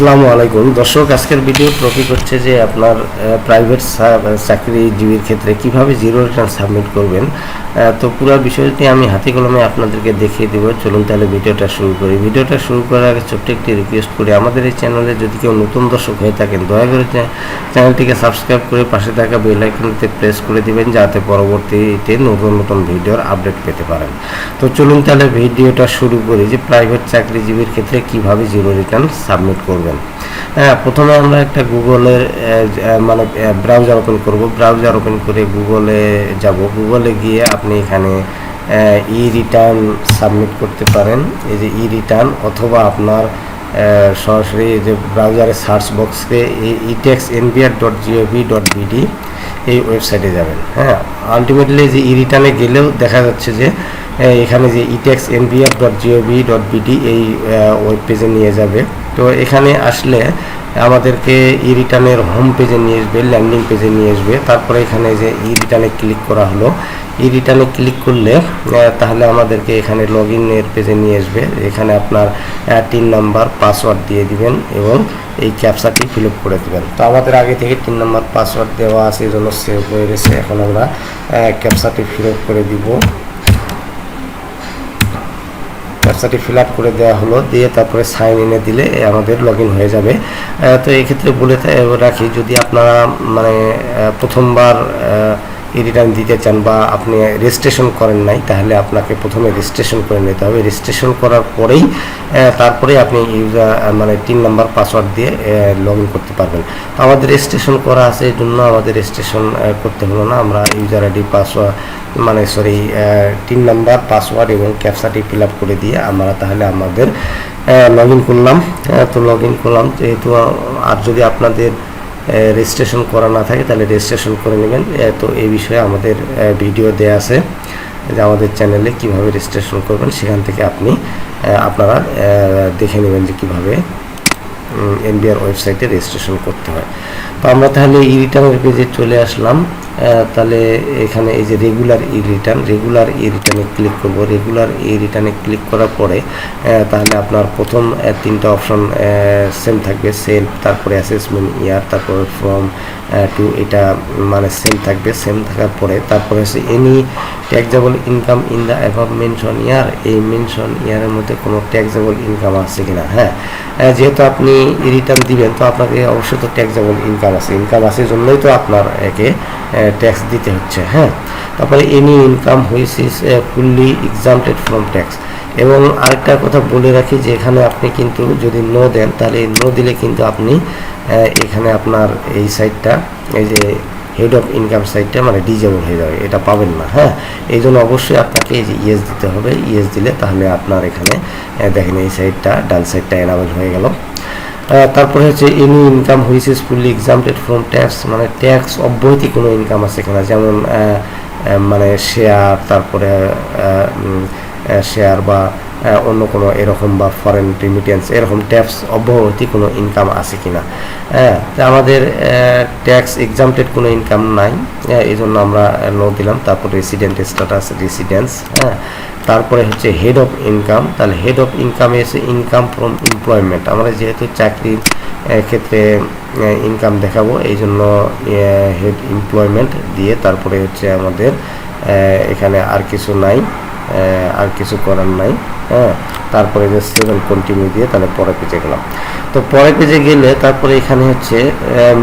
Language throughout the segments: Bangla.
আসসালামু আলাইকুম। দর্শক, আজকের ভিডিও টপিক হচ্ছে যে আপনার প্রাইভেট চাকরিজীবীর ক্ষেত্রে কীভাবে জিরো রিটার্ন সাবমিট করবেন। তো পুরো বিষয়টি আমি হাতে কলমে আপনাদেরকে দেখিয়ে দেবো। চলুন তাহলে ভিডিওটা শুরু করি। ভিডিওটা শুরু করার আগে ছোট্ট একটি রিকোয়েস্ট করি। আমাদের এই চ্যানেলে যদি কেউ নতুন দর্শক হয়ে থাকেন, দয়া করে চ্যানেলটিকে সাবস্ক্রাইব করে পাশে থাকা বেল আইকনটিতে প্রেস করে দিবেন, যাতে পরবর্তীতে নতুন নতুন ভিডিওর আপডেট পেতে পারেন। তো চলুন তাহলে ভিডিওটা শুরু করি যে প্রাইভেট চাকরিজীবীর ক্ষেত্রে কীভাবে জিরো রিটার্ন সাবমিট করবেন। হ্যাঁ প্রথমে আমরা একটা গুগলের মানে ব্রাউজার ওপেন করব। ব্রাউজার ওপেন করে গুগলে যাব। গুগলে গিয়ে আপনি এখানে ই রিটার্ন সাবমিট করতে পারেন। এই যে ই রিটার্ন অথবা আপনার সরাসরি যে ব্রাউজারে search বক্সকে etax NBR dot gov dot BD এই ওয়েবসাইটে যাবেন হ্যাঁ। আলটিমেটলি যে ই রিটার্নে গেলেও দেখা যাচ্ছে যে এখানে যে etax NBR dot gov dot BD এই ওয়েব পেজে নিয়ে যাবে। তো এখানে আসলে আমাদেরকে ই রিটার্নের হোম পেজে নিয়ে আসবে ল্যান্ডিং পেজে নিয়ে আসবে। তারপরে এখানে যে ই রিটার্নে ক্লিক করা হলো রিটার্নে ক্লিক করলে তাহলে আমাদেরকে এখানে লগ ইনের পেজে নিয়ে আসবে। এখানে আপনার তিন নাম্বার পাসওয়ার্ড দিয়ে দিবেন এবং এই ক্যাপসাটি ফিল আপ করে দেবেন। তো আমাদের আগে থেকে তিন নাম্বার পাসওয়ার্ড দেওয়া আছে, এই জন্য সেভ হয়ে গেছে। এখন আমরা ক্যাপসাটি ফিল আপ করে দিব। ক্যাপচাটি ফিল আপ করে দেওয়া হলো, দিয়ে তারপরে সাইন ইনে দিলে আমাদের লগ হয়ে যাবে। তো এক্ষেত্রে বলে রাখি, যদি আপনারা মানে প্রথমবার রিটার্ন দিতে চান বা আপনি রেজিস্ট্রেশন করেন নাই, তাহলে আপনাকে প্রথমে রেজিস্ট্রেশন করে নিতে হবে। রেজিস্ট্রেশন করার পরেই তারপরে আপনি ইউজার মানে তিন নাম্বার পাসওয়ার্ড দিয়ে লগ করতে পারবেন। তো আমাদের রেজিস্ট্রেশন করা আছে, এই জন্য আমাদের রেজিস্ট্রেশন করতে হলো না। আমরা ইউজার আইডি পাসওয়ার্ড মানে সরি তিন নাম্বার পাসওয়ার্ড এবং ক্যাপসাটি ফিল আপ করে দিয়ে আমরা তাহলে আমাদের লগ ইন করলাম। তো লগ ইন করলাম। যেহেতু, আর যদি আপনাদের রেজিস্ট্রেশন করা না থাকে, তাহলে রেজিস্ট্রেশন করে নেবেন। তো এই বিষয়ে আমাদের ভিডিও দেয়া আছে যে আমাদের চ্যানেলে কীভাবে রেজিস্ট্রেশন করবেন, সেখান থেকে আপনি আপনারা দেখে নেবেন যে কীভাবে এনবিআর ওয়েবসাইটে রেজিস্ট্রেশন করতে হয়। তো আমরা তাহলে ই রিটার্নের পেজে চলে আসলাম। তাহলে এখানে এই যে regular E return regular E রিটার্নে click করব। রেগুলার ই রিটার্নে ক্লিক করার পরে তাহলে আপনার প্রথম তিনটা অপশন সেম থাকবে। সেল তারপরে অ্যাসেসমেন্ট ইয়ার তারপরে ফ্রম টু এটা মানে সেম থাকবে। সেম থাকার পরে, তারপরে হচ্ছে any taxable income in the above mention year এই মেনশন ইয়ারের মধ্যে কোনো ট্যাক্সেবল ইনকাম আছে কিনা? হ্যাঁ। যেহেতু আপনি রিটার্ন দিবেন, তো আপনাকে অবশ্যই তো ট্যাক্সেবল ইনকাম আছে। ইনকাম আছে জন্যই তো আপনার একে ট্যাক্স দিতে হচ্ছে হ্যাঁ। তারপরে any income which is fully exempted from tax এবং আরেকটা কথা বলে রাখি যে এখানে আপনি কিন্তু যদি নো দেন, তাহলে নো দিলে কিন্তু আপনি এখানে আপনার এই সাইডটা এই যে হেড অফ ইনকাম সাইডটা মানে ডিজেবল হয়ে যাবে, এটা পাবেন না হ্যাঁ? এই জন্য অবশ্যই আপনাকে ইয়েস দিতে হবে ইয়েস দিলে তাহলে আপনার এখানে দেখেন এই সাইডটা ডান সাইডটা এনাবেল হয়ে গেল। তারপরে হচ্ছে any income which is fully exempted from tax মানে ট্যাক্স অব্যাহতি কোনো ইনকাম আছে কিনা? যেমন মানে শেয়ার তারপরে শেয়ার বা অন্য কোনো এরকম বা ফরেন রিমিটেন্স এরকম ট্যাক্স অব্যাহতি কোনো ইনকাম আছে কিনা। হ্যাঁ তা আমাদের ট্যাক্স এক্সামটেড কোনো ইনকাম নাই। হ্যাঁ, এই জন্য আমরা নো দিলাম। তারপর রেসিডেন্ট স্ট্যাটাস রেসিডেন্স হ্যাঁ। তারপরে হচ্ছে হেড অফ ইনকাম তাহলে হেড অফ ইনকাম এসে ইনকাম ফ্রম এমপ্লয়মেন্ট আমরা যেহেতু চাকরির ক্ষেত্রে ইনকাম দেখাবো এই জন্য হেড এমপ্লয়মেন্ট দিয়ে তারপরে হচ্ছে আমাদের এখানে আর কিছু নাই। আর কিছু করার নাই হ্যাঁ? তারপরে যে সেভেন কন্টিনিউ দিয়ে তাহলে পরের পেজে গেলাম। তো পরের পেজে গেলে তারপরে এখানে হচ্ছে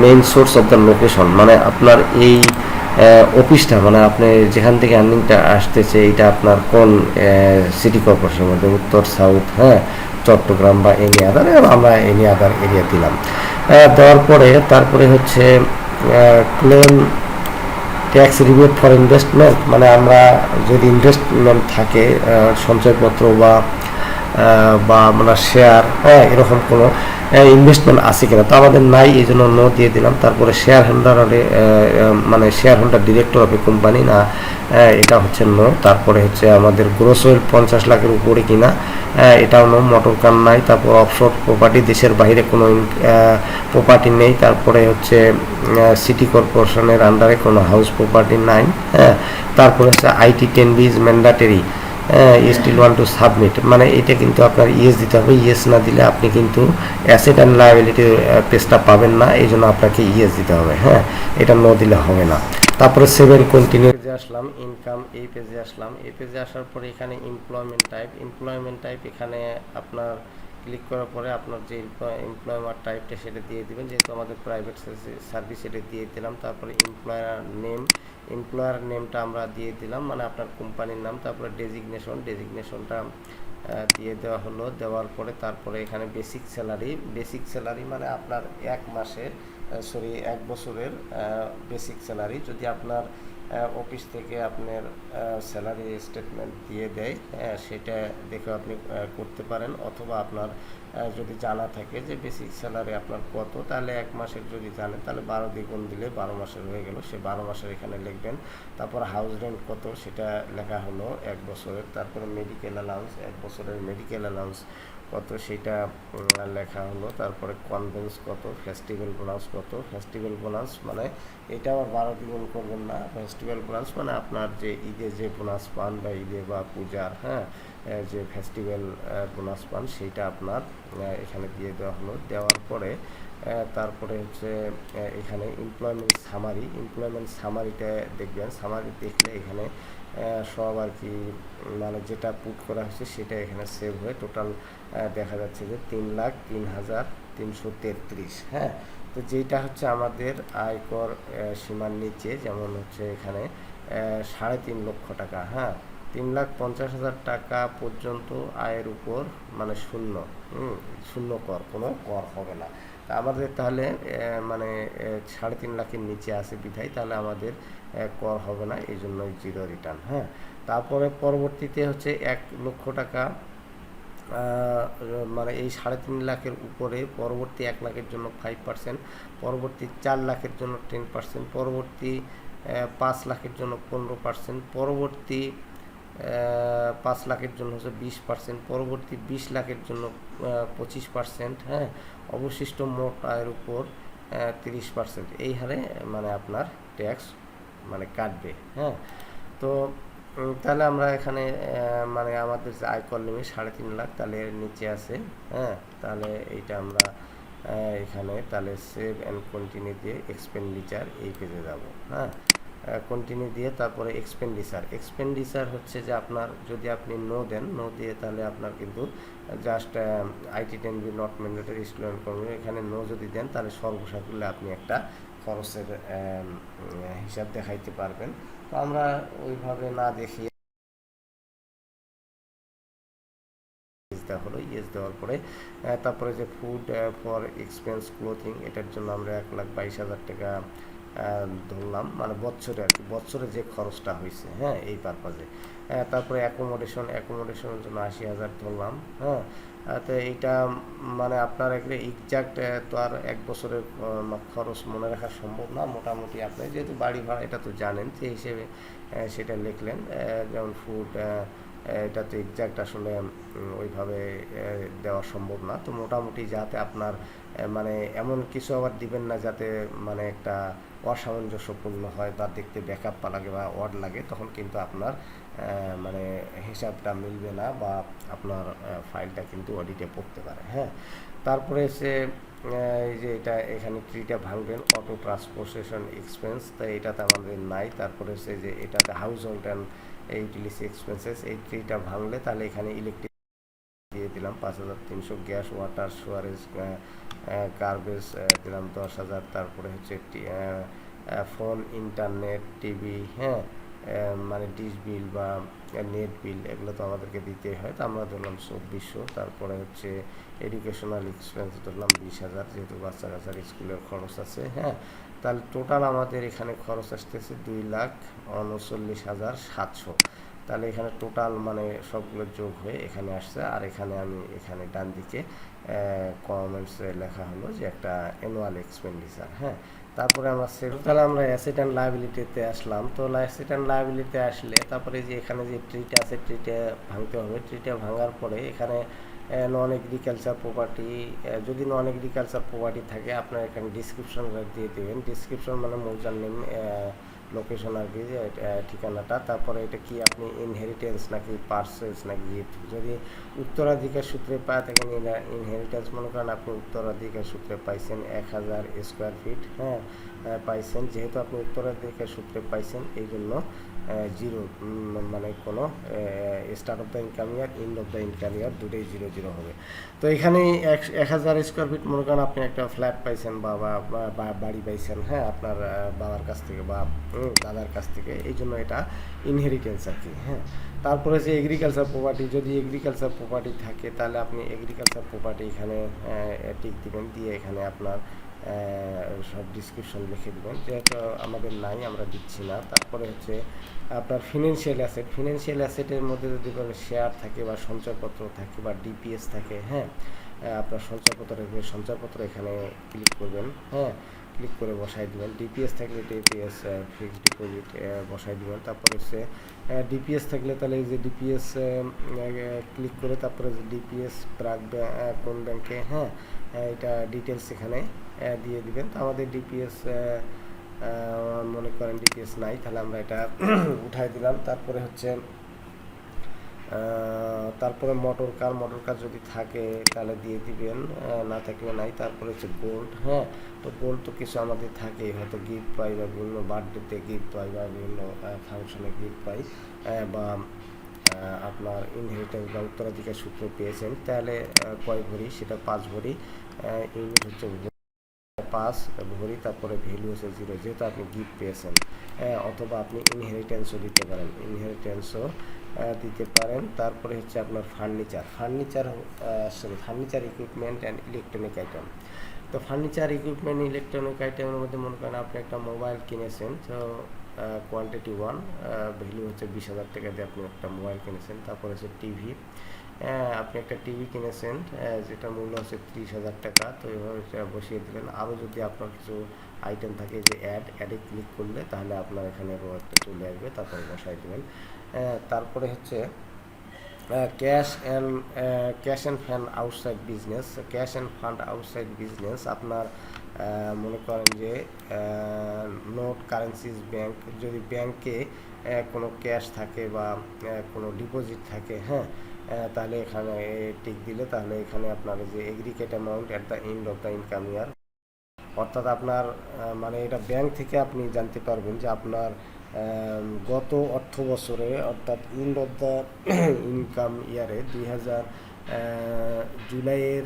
main source of the location মানে আপনার এই অফিসটা মানে আপনি যেখান থেকে আর্নিংটা আসতেছে এটা আপনার কোন সিটি কর্পোরেশনের মধ্যে, উত্তর সাউথ হ্যাঁ? চট্টগ্রাম বা এনি আদার আমরা এনি আদার এরিয়া দিলাম। দেওয়ার পরে তারপরে হচ্ছে claim tax rebate for investment মানে আমরা যদি ইনভেস্টমেন্ট থাকে সঞ্চয়পত্র বা বা আমরা শেয়ার হ্যাঁ এরকম কোনো ইনভেস্টমেন্ট আছে কিনা। তো আমাদের নাই এই জন্য নো দিয়ে দিলাম। তারপরে শেয়ার হোল্ডার মানে shareholder director of a company না এটা হচ্ছে নো তারপরে হচ্ছে আমাদের গ্রোস ওয়েল পঞ্চাশ লাখের উপরে কিনা এটাও নো মোটর কার নাই, তারপর অফশোর প্রপার্টি দেশের বাইরে কোনো প্রপার্টি নেই। তারপরে হচ্ছে সিটি কর্পোরেশনের আন্ডারে কোনো হাউস প্রপার্টি নাই হ্যাঁ। তারপরে হচ্ছে IT ten B is mandatory still want to submit মানে এটা কিন্তু আপনার ইয়েস দিতে হবে। ইয়েস না দিলে আপনি কিন্তু অ্যাসেট অ্যান্ড লাইবিলিটি পেজটা পাবেন না। এই জন্য আপনাকে ইয়েস দিতে হবে। হ্যাঁ এটা ন দিলে হবে না। তারপরে সেভেন কন্টিনিউ পেজে আসলাম। ইনকাম এই পেজে আসলাম। এই পেজে আসার পরে এখানে এমপ্লয়মেন্ট টাইপ এমপ্লয়মেন্ট টাইপ এখানে আপনার ক্লিক করার পরে আপনার যে এমপ্লয়ার টাইপটা সেটা দিয়ে দেবেন। যেহেতু আমাদের প্রাইভেট সার্ভিস সেটা দিয়ে দিলাম, তারপরে এমপ্লয়ার নেম এমপ্লয়ার নেমটা আমরা দিয়ে দিলাম মানে আপনার কোম্পানির নাম, তারপরে ডেজিগনেশন ডেজিগনেশনটা দিয়ে দেওয়া হলো। দেওয়ার পরে তারপরে এখানে বেসিক স্যালারি বেসিক স্যালারি মানে আপনার এক মাসের সরি এক বছরের বেসিক স্যালারি যদি আপনার অফিস থেকে আপনার স্যালারি স্টেটমেন্ট দিয়ে দেয়। সেটা দেখে আপনি করতে পারেন। অথবা আপনার যদি জানা থাকে যে বেসিক স্যালারি আপনার কত, তাহলে এক মাসের যদি জানেন, তাহলে বারো দ্বিগুণ দিলে বারো মাসের হয়ে গেল। সে বারো মাসের এখানে লিখবেন। তারপর হাউস রেন্ট কত, সেটা লেখা হলো এক বছরের। তারপরে মেডিকেল অ্যালাউন্স এক বছরের মেডিকেল অ্যালাউন্স কত, সেটা লেখা হলো। তারপরে কনভেন্স কত ফেস্টিভ্যাল বোনাস কত। ফেস্টিভ্যাল বোনাস মানে এটা আবার বারো দ্বিগুণ করবেন না। ফেস্টিভ্যাল বোনাস মানে আপনার যে ঈদে যে বোনাস পান বা ঈদে বা পূজার হ্যাঁ যে ফেস্টিভ্যাল বোনাস পান সেইটা আপনার এখানে দিয়ে দেওয়া হলো। দেওয়ার পরে তারপরে হচ্ছে এখানে এমপ্লয়মেন্ট সামারি এমপ্লয়মেন্ট সামারিটা দেখবেন সামারি দেখলে এখানে সব আর কি মানে যেটা পুট করা হয়েছে সেটা এখানে সেভ হয়ে টোটাল দেখা যাচ্ছে যে তিন লাখ তিন হাজার তিনশো তেত্রিশ হ্যাঁ? তো যেটা হচ্ছে আমাদের আয়কর সীমার নিচে, যেমন হচ্ছে এখানে সাড়ে তিন লক্ষ টাকা হ্যাঁ? তিন লাখ পঞ্চাশ হাজার টাকা পর্যন্ত আয়ের উপর মানে শূন্য শূন্য কর, কোনো কর হবে না। আমাদের তাহলে মানে সাড়ে তিন লাখের নিচে আসে বিধায়, তাহলে আমাদের কর হবে না, এই জন্য জিরো রিটার্ন হ্যাঁ। তারপরে পরবর্তীতে হচ্ছে এক লক্ষ টাকা মানে এই সাড়ে তিন লাখের উপরে, পরবর্তী এক লাখের জন্য ফাইভ পার্সেন্ট পরবর্তী চার লাখের জন্য টেন পার্সেন্ট পরবর্তী পাঁচ লাখের জন্য পনেরো পার্সেন্ট পরবর্তী পাঁচ লাখের জন্য হচ্ছে বিশ পার্সেন্ট পরবর্তী বিশ লাখের জন্য পঁচিশ পার্সেন্ট হ্যাঁ? অবশিষ্ট মোট আয়ের উপর তিরিশ পার্সেন্ট এই হারে মানে আপনার ট্যাক্স মানে কাটবে হ্যাঁ? তো তাহলে আমরা এখানে মানে আমাদের যে আয়কর লিমিট সাড়ে তিন লাখ, তাহলে নিচে আছে হ্যাঁ? তাহলে এইটা আমরা এখানে তাহলে সেভ অ্যান্ড কন্টিনিউ দিয়ে এক্সপেন্ডিচার এই পেজে যাব হ্যাঁ? কন্টিনিউ দিয়ে তারপরে এক্সপেন্ডিচার এক্সপেন্ডিচার হচ্ছে যে আপনার যদি আপনি নো দেন নো দিয়ে তাহলে আপনার কিন্তু just IT ten B not mandatory student করবে এখানে নো যদি দেন, তাহলে সর্বসাকুল্যে আপনি একটা খরচের হিসাব দেখাইতে পারবেন। তো আমরা ওইভাবে না দেখিয়ে দেওয়া হলো। ইয়েস দেওয়ার পরে তারপরে যে ফুড ফর এক্সপেন্স ক্লোথিং এটার জন্য আমরা এক লাখ বাইশ হাজার টাকা ধরলাম মানে বছরে আর কি বছরে যে খরচটা হয়েছে হ্যাঁ এই পারপাজে তারপরে অ্যাকোমোডেশন অ্যাকোমোডেশনের জন্য আশি হাজার ধরলাম হ্যাঁ। তো এইটা মানে আপনার একটা এক্সাক্ট তো আর এক বছরের খরচ মনে রাখা সম্ভব না। মোটামুটি আপনি যেহেতু বাড়ি ভাড়া, এটা তো জানেন, সেই হিসেবে সেটা লিখলেন। যেমন ফুড এটা তো এক্সাক্ট আসলে ওইভাবে দেওয়া সম্ভব না। তো মোটামুটি যাতে আপনার মানে এমন কিছু আবার দিবেন না যাতে মানে একটা অসামঞ্জস্যপূর্ণ হয় বা দেখতে ব্যাকআপ লাগে বা ওয়ার্ড লাগে, তখন কিন্তু আপনার মানে হিসাবটা মিলবে না বা আপনার ফাইলটা কিন্তু অডিটে পড়তে পারে হ্যাঁ? তারপরে সে এই যে এটা এখানে ট্রিটা ভাঙবেন অটো ট্রান্সপোর্টেশন এক্সপেন্স তাই এটাতে আমাদের নাই। তারপরে সে যে এটাতে household and utility expenses এই ট্রিটা ভাঙলে তাহলে এখানে ইলেকট্রিক দিয়ে দিলাম পাঁচ হাজার তিনশো গ্যাস, ওয়াটার, সোয়ারেজ গার্বেজ দিলাম দশ হাজার। তারপরে হচ্ছে ফোন, ইন্টারনেট, টিভি হ্যাঁ মানে ডিশ বিল বা নেট বিল এগুলো তো আমাদেরকে দিতেই হয়। তো আমরা ধরলাম চব্বিশশো। তারপরে হচ্ছে এডুকেশনাল এক্সপেন্স ধরলাম বিশ হাজার, যেহেতু বাচ্চা কাচ্চার স্কুলের খরচ আছে হ্যাঁ। তাহলে টোটাল আমাদের এখানে খরচ আসতেছে দুই লাখ উনচল্লিশ হাজার সাতশো। তাহলে এখানে টোটাল মানে সবগুলো যোগ হয়ে এখানে আসছে। আর এখানে আমি এখানে ডান দিকে কমেন্টসে লেখা হলো যে একটা অ্যানুয়াল এক্সপেন্ডিচার হ্যাঁ? তারপরে আমরা তাহলে আমরা অ্যাসেট অ্যান্ড লাইবিলিটিতে আসলাম। তো অ্যাসেট অ্যান্ড লাইবিলিটিতে আসলে তারপরে যে এখানে যে ট্রিটা আছে ট্রিটে ভাঙতে হবে। ট্রিটা ভাঙার পরে এখানে নন এগ্রিকালচার প্রপার্টি যদি নন এগ্রিকালচার প্রপার্টি থাকে, আপনার এখানে ডিসক্রিপশন দিয়ে দেবেন। ডিসক্রিপশন মানে মৌজার নেম লোকেশন আর কি ঠিকানাটা, তারপরে এটা কি আপনি ইনহেরিটেন্স নাকি পার্সেলস নাকি গিফট যদি উত্তরাধিকার সূত্রে পায় থাকেন ইনহেরিটেন্স মনে করেন আপনি উত্তরাধিকার সূত্রে পাইছেন এক হাজার স্কোয়ার ফিট হ্যাঁ পাইছেন। যেহেতু আপনি উত্তরাধিকার সূত্রে পাইছেন এই জন্য জিরো মানে কোনো start of the income year end of the income year দুটোই জিরো জিরো হবে। তো এখানে এক এক হাজার স্কোয়ার ফিট মনে করেন আপনি একটা ফ্ল্যাট পাইছেন বা বাড়ি পাইছেন হ্যাঁ আপনার বাবার কাছ থেকে বা দাদার কাছ থেকে, এই জন্য এটা ইনহেরিটেন্স আর কি হ্যাঁ। তারপরে যে এগ্রিকালচার প্রপার্টি যদি এগ্রিকালচার প্রপার্টি থাকে, তাহলে আপনি এগ্রিকালচার প্রপার্টি এখানে টিক দিবেন, দিয়ে এখানে আপনার সব ডিসক্রিপশন লিখে দেবেন। যেহেতু আমাদের নাই, আমরা দিচ্ছি না। তারপরে হচ্ছে আপনার ফিনান্সিয়াল অ্যাসেট ফিনান্সিয়াল অ্যাসেটের মধ্যে যদি কোনো শেয়ার থাকে বা সঞ্চয়পত্র থাকে বা ডিপিএস থাকে হ্যাঁ আপনার সঞ্চয়পত্র সঞ্চয়পত্র এখানে ক্লিক করবেন হ্যাঁ ক্লিক করে বসাই দিবেন। ডিপিএস থাকলে ডিপিএস ফিক্সড ডিপোজিট বসাই দিবেন। তারপরে হচ্ছে ডিপিএস থাকলে তাহলে এই যে ডিপিএস ক্লিক করে তারপরে যে ডিপিএস প্রাক কোন ব্যাংকে হ্যাঁ এটা ডিটেলস এখানে দিয়ে দিবেন। তো আমাদের ডিপিএস মনে করেন ডিপিএস নাই, তাহলে আমরা এটা উঠাই দিলাম। তারপরে হচ্ছে তারপরে মোটর কার মোটর কার যদি থাকে, তাহলে দিয়ে দিবেন। না থাকলে নাই, তারপরে হচ্ছে গোল্ড হ্যাঁ? তো গোল্ড তো কিছু আমাদের থাকেই, হয়তো গিফট পাই বা বিভিন্ন বার্থডেতে গিফট পাই বা বিভিন্ন ফাংশনে গিফট পাই বা আপনার ইনহেরিটেন্স বা উত্তরাধিকার সূত্র পেয়েছেন, তাহলে কয় ভরি? সেটা পাঁচ ভরি। ইউনিট হচ্ছে। পাঁচ ভরি, তারপরে ভ্যালু হচ্ছে জিরো যেহেতু আপনি গিফট পেয়েছেন। অথবা আপনি ইনহেরিটেন্সও দিতে পারেন। ইনহেরিটেন্সও দিতে পারেন। তারপরে হচ্ছে আপনার furniture furniture sorry furniture equipment and electronic item তো ফার্নিচার ইকুইপমেন্ট ইলেকট্রনিক আইটেমের মধ্যে মনে করেন আপনি একটা মোবাইল কিনেছেন, তো কোয়ান্টিটি ওয়ান ভ্যালু হচ্ছে বিশ হাজার টাকা দিয়ে আপনি একটা মোবাইল কিনেছেন। তারপরে হচ্ছে টিভি আপনি একটা টিভি কিনেছেন যেটা মূল্য হচ্ছে ত্রিশ হাজার টাকা। তো এইভাবে সেটা বসিয়ে দিলেন আরও যদি আপনার কিছু আইটেম থাকে যে অ্যাড অ্যাডে ক্লিক করলে তাহলে আপনার এখানে একটা চলে আসবে, তারপরে বসাই দেবেন। তারপরে হচ্ছে cash and cash and fund outside business cash and fund outside business আপনার মনে করেন যে নোট কারেন্সিস ব্যাংক যদি ব্যাংকে কোনো ক্যাশ থাকে বা কোনো ডিপোজিট থাকে হ্যাঁ তাহলে এখানে টিক দিলে তাহলে এখানে আপনার যে aggregate amount at the end of the income year অর্থাৎ আপনার মানে এটা ব্যাংক থেকে আপনি জানতে পারবেন যে আপনার গত অর্থ বছরে, অর্থাৎ এন্ড অফ দ্য ইনকাম ইয়ারে দুই হাজার জুলাইয়ের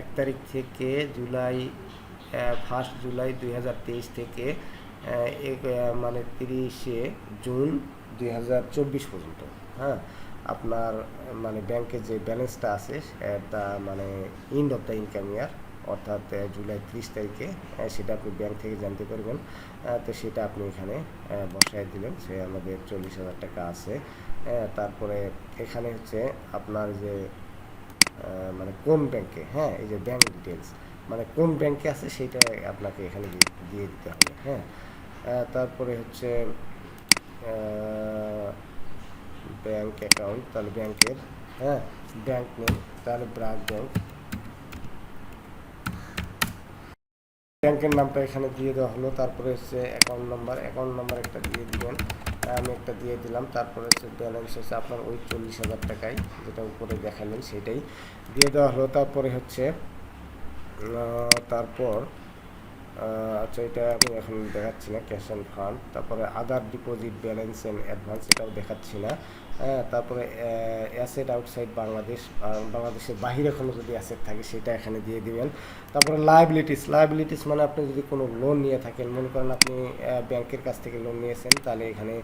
এক তারিখ থেকে জুলাই ফার্স্ট জুলাই দুই হাজার তেইশ থেকে মানে তিরিশে জুন দুই হাজার চব্বিশ পর্যন্ত হ্যাঁ? আপনার মানে ব্যাংকে যে ব্যালেন্সটা আছে তা মানে end of the income year অর্থাৎ জুলাই ত্রিশ তারিখে সেটা আপনি ব্যাংক থেকে জানতে পারবেন। তো সেটা আপনি এখানে বসায় দিলেন। সে আমাদের চল্লিশ হাজার টাকা আছে। তারপরে এখানে হচ্ছে আপনার যে মানে কোন ব্যাংকে হ্যাঁ এই যে ব্যাংক ডিটেলস মানে কোন ব্যাংকে আছে সেটা আপনাকে এখানে দিয়ে- দিতে হবে হ্যাঁ। তারপরে হচ্ছে ব্যাংক অ্যাকাউন্ট তাহলে ব্যাংকের হ্যাঁ ব্যাংক নেম তাহলে ব্রাক ব্যাংক ব্যাংকের নামটা এখানে দিয়ে দেওয়া হলো। তারপরে হচ্ছে অ্যাকাউন্ট নাম্বার অ্যাকাউন্ট নাম্বার একটা দিয়ে দিবেন। আমি একটা দিয়ে দিলাম। তারপরে হচ্ছে ব্যালেন্স হচ্ছে আপনার ওই চল্লিশ হাজার টাকায় যেটা উপরে দেখালেন সেটাই দিয়ে দেওয়া হলো। তারপরে হচ্ছে তারপর আচ্ছা এটা আমি এখন দেখাচ্ছি না, ক্যাশ অ্যান্ড ফান্ড। তারপরে other deposit balance and advance, এটাও দেখাচ্ছি না। হ্যাঁ তারপরে অ্যাসেট আউটসাইড বাংলাদেশ বাংলাদেশের বাহিরে কোনো যদি অ্যাসেট থাকে, সেটা এখানে দিয়ে দিবেন। তারপরে লাইবিলিটিস লাইবিলিটিস মানে আপনি যদি কোনো লোন নিয়ে থাকেন, মনে করেন আপনি ব্যাংকের কাছ থেকে লোন নিয়েছেন, তাহলে এখানে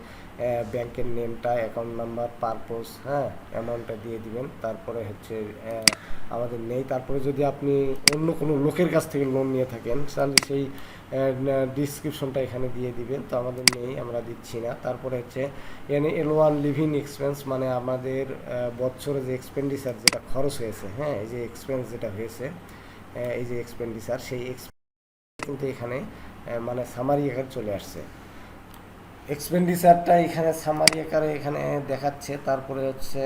ব্যাংকের নেমটা, অ্যাকাউন্ট নাম্বার, পারপোজ হ্যাঁ অ্যামাউন্টটা দিয়ে দিবেন। তারপরে হচ্ছে আমাদের নেই। তারপরে যদি আপনি অন্য কোনো লোকের কাছ থেকে লোন নিয়ে থাকেন, তাহলে সেই ডিসক্রিপশনটা এখানে দিয়ে দিবেন। তো আমাদের নেই, আমরা দিচ্ছি না। তারপরে হচ্ছে, এনে এল ওয়ান লিভিং এক্সপেন্স মানে আমাদের বছরে যে এক্সপেন্ডিচার যেটা খরচ হয়েছে হ্যাঁ এই যে এক্সপেন্স যেটা হয়েছে এই যে এক্সপেন্ডিচার সেই কিন্তু এখানে মানে সামারি আকারে চলে আসছে। এক্সপেন্ডিচারটা এখানে সামারি আকারে এখানে দেখাচ্ছে। তারপরে হচ্ছে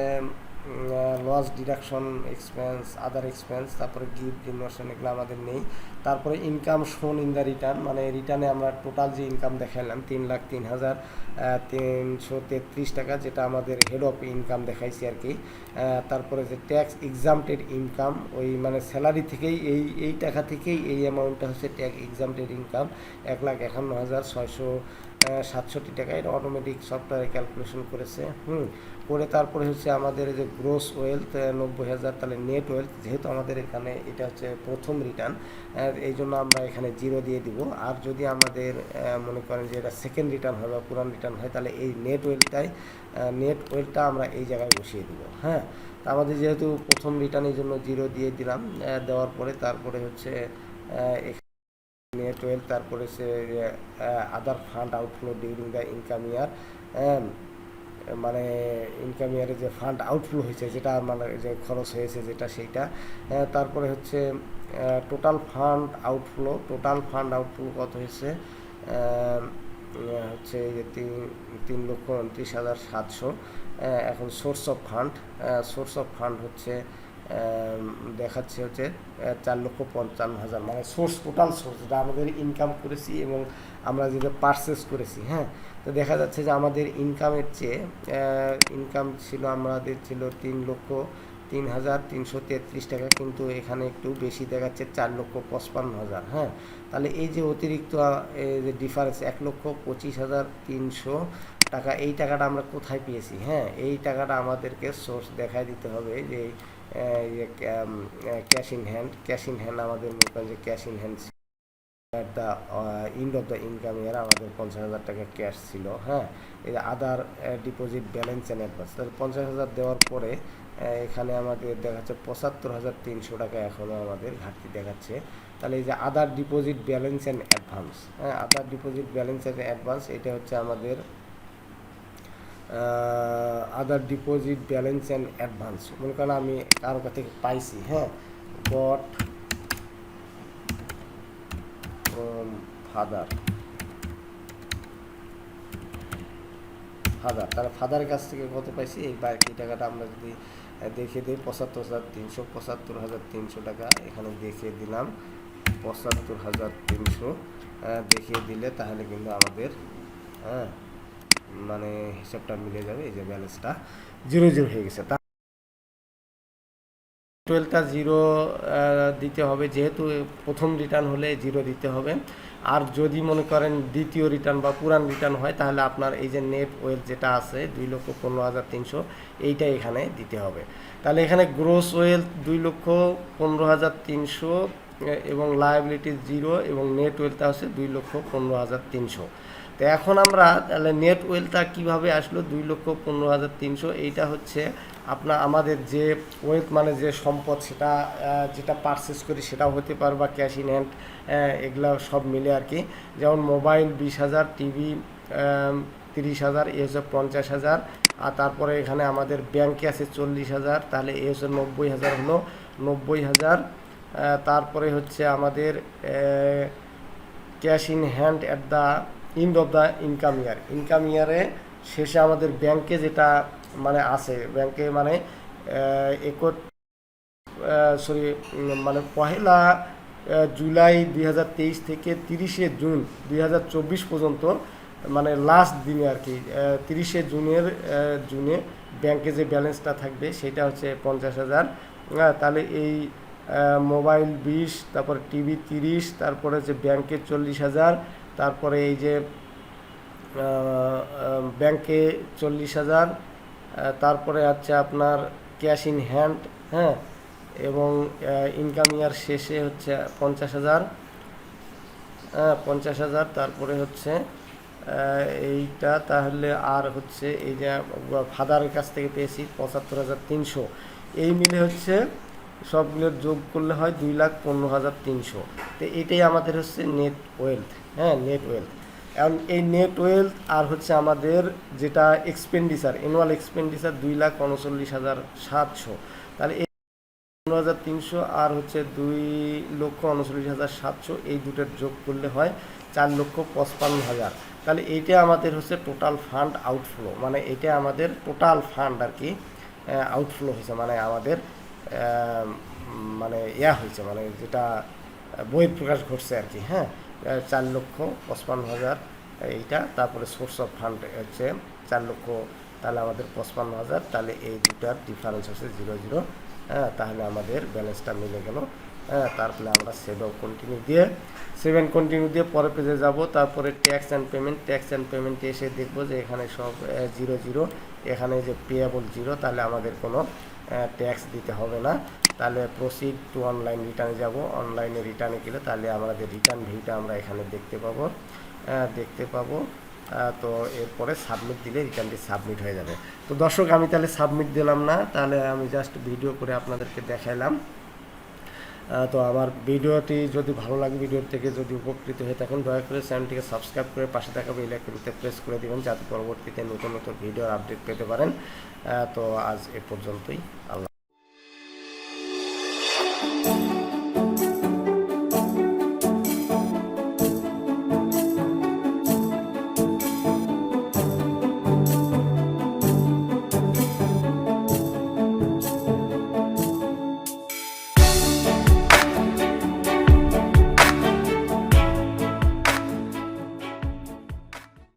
loss deduction expense other expense তারপরে গিফট ইনভার্সন এগুলো আমাদের নেই। তারপরে ইনকাম শোন ইন দ্য রিটার্ন মানে রিটার্নে আমরা টোটাল যে ইনকাম দেখাইলাম, তিন লাখ তিন হাজার তিনশো তেত্রিশ টাকা, যেটা আমাদের হেড অফ ইনকাম দেখাইছি আর কি। তারপরে যে ট্যাক্স এক্সামটেড ইনকাম ওই মানে স্যালারি থেকেই এই এই টাকা থেকেই এই অ্যামাউন্টটা হচ্ছে ট্যাক্স এক্সামটেড ইনকাম এক লাখ একান্ন হাজার ছয়শো সাতষট্টি টাকা। এটা অটোমেটিক সফটওয়্যারে ক্যালকুলেশন করেছে। হুম, করে তারপরে হচ্ছে আমাদের যে গ্রোস ওয়েলথ নব্বই হাজার, তাহলে নেট ওয়েলথ যেহেতু আমাদের এখানে এটা হচ্ছে প্রথম রিটার্ন এই জন্য আমরা এখানে জিরো দিয়ে দিব। আর যদি আমাদের মনে করেন যে এটা সেকেন্ড রিটার্ন হয় বা পুরান রিটার্ন হয়, তাহলে এই নেট ওয়েলথটাই নেট ওয়েলথটা আমরা এই জায়গায় বসিয়ে দিব। হ্যাঁ তা আমাদের যেহেতু প্রথম রিটার্নের জন্য জিরো দিয়ে দিলাম দেওয়ার পরে তারপরে হচ্ছে নেট ওয়েলথ তারপরে সে other fund outflow during the income year মানে ইনকাম ইয়ারে যে ফান্ড আউটফ্লো হয়েছে, যেটা মানে যে খরচ হয়েছে যেটা সেইটা তারপরে হচ্ছে total fund outflow total fund outflow কত হয়েছে? হচ্ছে যে তিন তিন লক্ষ উনত্রিশ হাজার সাতশো এখন source of fund source of fund হচ্ছে দেখাচ্ছে হচ্ছে চার লক্ষ পঞ্চান্ন হাজার মানে সোর্স টোটাল সোর্স যেটা আমাদের ইনকাম করেছি এবং আমরা যেটা পারচেস করেছি হ্যাঁ? তো দেখা যাচ্ছে যে আমাদের ইনকামের চেয়ে ইনকাম ছিল আমাদের ছিল তিন লক্ষ তিন হাজার তিনশো তেত্রিশ টাকা, কিন্তু এখানে একটু বেশি দেখাচ্ছে চার লক্ষ পঁচপান্ন হাজার হ্যাঁ? তাহলে এই যে অতিরিক্ত যে ডিফারেন্স এক লক্ষ পঁচিশ হাজার তিনশো টাকা, এই টাকাটা আমরা কোথায় পেয়েছি হ্যাঁ? এই টাকাটা আমাদেরকে সোর্স দেখায় দিতে হবে যে cash in hand cash in hand আমাদের মনে করেন যে cash in hand at the end of the income year আমাদের পঞ্চাশ হাজার টাকা ক্যাশ ছিল হ্যাঁ? এই other deposit balance and advance তাহলে পঞ্চাশ হাজার দেওয়ার পরে এখানে আমাদের দেখাচ্ছে পঁচাত্তর হাজার তিনশো টাকা এখনও আমাদের ঘাটতি দেখাচ্ছে। তাহলে এই যে other deposit balance and advance হ্যাঁ? Other deposit balance and advance এটা হচ্ছে আমাদের other deposit balance and advance মনে করেন আমি কারও কাছ থেকে পাইছি হ্যাঁ? গট ফাদার ফাদার তাহলে ফাদারের কাছ থেকে কত পাইছি? এই বাকি টাকাটা আমরা যদি দেখে দিই, পঁচাত্তর হাজার তিনশো, পঁচাত্তর হাজার তিনশো টাকা এখানে দেখে দিলাম। পঁচাত্তর হাজার তিনশো দেখিয়ে দিলে তাহলে কিন্তু আমাদের হ্যাঁ মানে হিসাবটা মিলে যাবে, এই যে ব্যালেন্সটা জিরো জিরো হয়ে গেছে। তা টুয়েলভটা জিরো দিতে হবে, যেহেতু প্রথম রিটার্ন হলে জিরো দিতে হবে। আর যদি মনে করেন দ্বিতীয় রিটার্ন বা পুরান রিটার্ন হয়, তাহলে আপনার এই যে নেট ওয়েলথ যেটা আছে, দুই লক্ষ পনেরো হাজার তিনশো, এইটা এখানে দিতে হবে। তাহলে এখানে গ্রোস ওয়েলথ দুই লক্ষ পনেরো হাজার তিনশো এবং লায়াবিলিটি জিরো এবং নেট ওয়েলথটা হচ্ছে দুই লক্ষ পনেরো হাজার তিনশো। তো এখন আমরা তাহলে নেট ওয়েলটা কীভাবে আসলো? দুই লক্ষ পনেরো হাজার তিনশো। এইটা হচ্ছে আপনার আমাদের যে ওয়েলথ মানে যে সম্পদ, সেটা যেটা পারচেস করি, সেটাও হতে পারে বা ক্যাশ ইন হ্যান্ড এগুলো সব মিলে আর কি। যেমন মোবাইল বিশ হাজার টিভি তিরিশ হাজার এ হচ্ছে পঞ্চাশ হাজার। আর তারপরে এখানে আমাদের ব্যাংকে আছে চল্লিশ হাজার। তাহলে এ হচ্ছে নব্বই হাজার হলো নব্বই হাজার। তারপরে হচ্ছে আমাদের cash in hand at the end of the income year income ইয়ারে শেষে আমাদের ব্যাংকে যেটা মানে আছে ব্যাংকে মানে একট সরি মানে পহেলা জুলাই দুই হাজার তেইশ থেকে তিরিশে জুন দুই হাজার চব্বিশ পর্যন্ত মানে লাস্ট দিনে আর কি তিরিশে জুনের জুনে ব্যাংকে যে ব্যালেন্সটা থাকবে সেটা হচ্ছে পঞ্চাশ হাজার। তাহলে এই মোবাইল বিশ, তারপর টিভি তিরিশ, তারপরে হচ্ছে ব্যাংকে চল্লিশ হাজার তারপরে এই যে ব্যাংকে চল্লিশ হাজার তারপরে আছে আপনার ক্যাশ ইন হ্যান্ড হ্যাঁ এবং ইনকাম ইয়ার শেষে হচ্ছে পঞ্চাশ হাজার হ্যাঁ পঞ্চাশ হাজার, তারপরে হচ্ছে এইটা তাহলে আর হচ্ছে এই যে, ফাদারের কাছ থেকে পেয়েছি পঁচাত্তর হাজার তিনশো। এই মিলে হচ্ছে সবগুলো যোগ করলে হয় দুই লাখ পনেরো হাজার তিনশো। তো এটাই আমাদের হচ্ছে নেট ওয়েলথ হ্যাঁ নেট ওয়েলথ এখন এই নেট ওয়েলথ আর হচ্ছে আমাদের যেটা এক্সপেন্ডিচার অ্যানুয়াল এক্সপেন্ডিচার দুই লাখ উনচল্লিশ হাজার সাতশো। তাহলে এই পনেরো হাজার তিনশো আর হচ্ছে দুই লক্ষ উনচল্লিশ হাজার সাতশো এই দুটোর যোগ করলে হয় চার লক্ষ পঁচপান্ন হাজার। তাহলে এইটা আমাদের হচ্ছে টোটাল ফান্ড আউটফ্লো মানে এটা আমাদের টোটাল ফান্ড আর কি আউটফ্লো হয়েছে মানে আমাদের মানে ইয়া হয়েছে মানে যেটা বইয়ের প্রকাশ ঘটছে আর কি হ্যাঁ। চার লক্ষ পঁচপান্ন হাজার এইটা। তারপরে সোর্স অফ ফান্ড হচ্ছে চার লক্ষ, তাহলে আমাদের পঁচপান্ন হাজার, তাহলে এই দুটার ডিফারেন্স হচ্ছে জিরো জিরো হ্যাঁ তাহলে আমাদের ব্যালেন্সটা মিলে গেল। হ্যাঁ তারপরে আমরা সেভেন কন্টিনিউ দিয়ে সেভেন কন্টিনিউ দিয়ে পরের পেজে যাব। তারপরে tax and payment tax and পেমেন্টে এসে দেখব যে এখানে সব জিরো জিরো এখানে যে পেয়াবল জিরো তাহলে আমাদের কোনো ট্যাক্স দিতে হবে না। তাহলে প্রসিড টু অনলাইন রিটার্নে যাব। অনলাইনে রিটার্নে গেলে তাহলে আমাদের রিটার্ন ভিউটা আমরা এখানে দেখতে পাবো। দেখতে পাবো। তো এরপরে সাবমিট দিলে রিটার্নটি সাবমিট হয়ে যাবে। তো দর্শক, আমি তাহলে সাবমিট দিলাম না। তাহলে আমি জাস্ট ভিডিও করে আপনাদেরকে দেখাইলাম। তো আমার ভিডিওটি যদি ভালো লাগে, ভিডিওর থেকে যদি উপকৃত হয়ে থাকেন, দয়া করে চ্যানেলটিকে সাবস্ক্রাইব করে পাশে থাকা বেল আইকনটিতে প্রেস করে দিবেন, যাতে পরবর্তীতে নতুন নতুন ভিডিওর আপডেট পেতে পারেন। তো আজ এ পর্যন্তই। আল্লাহ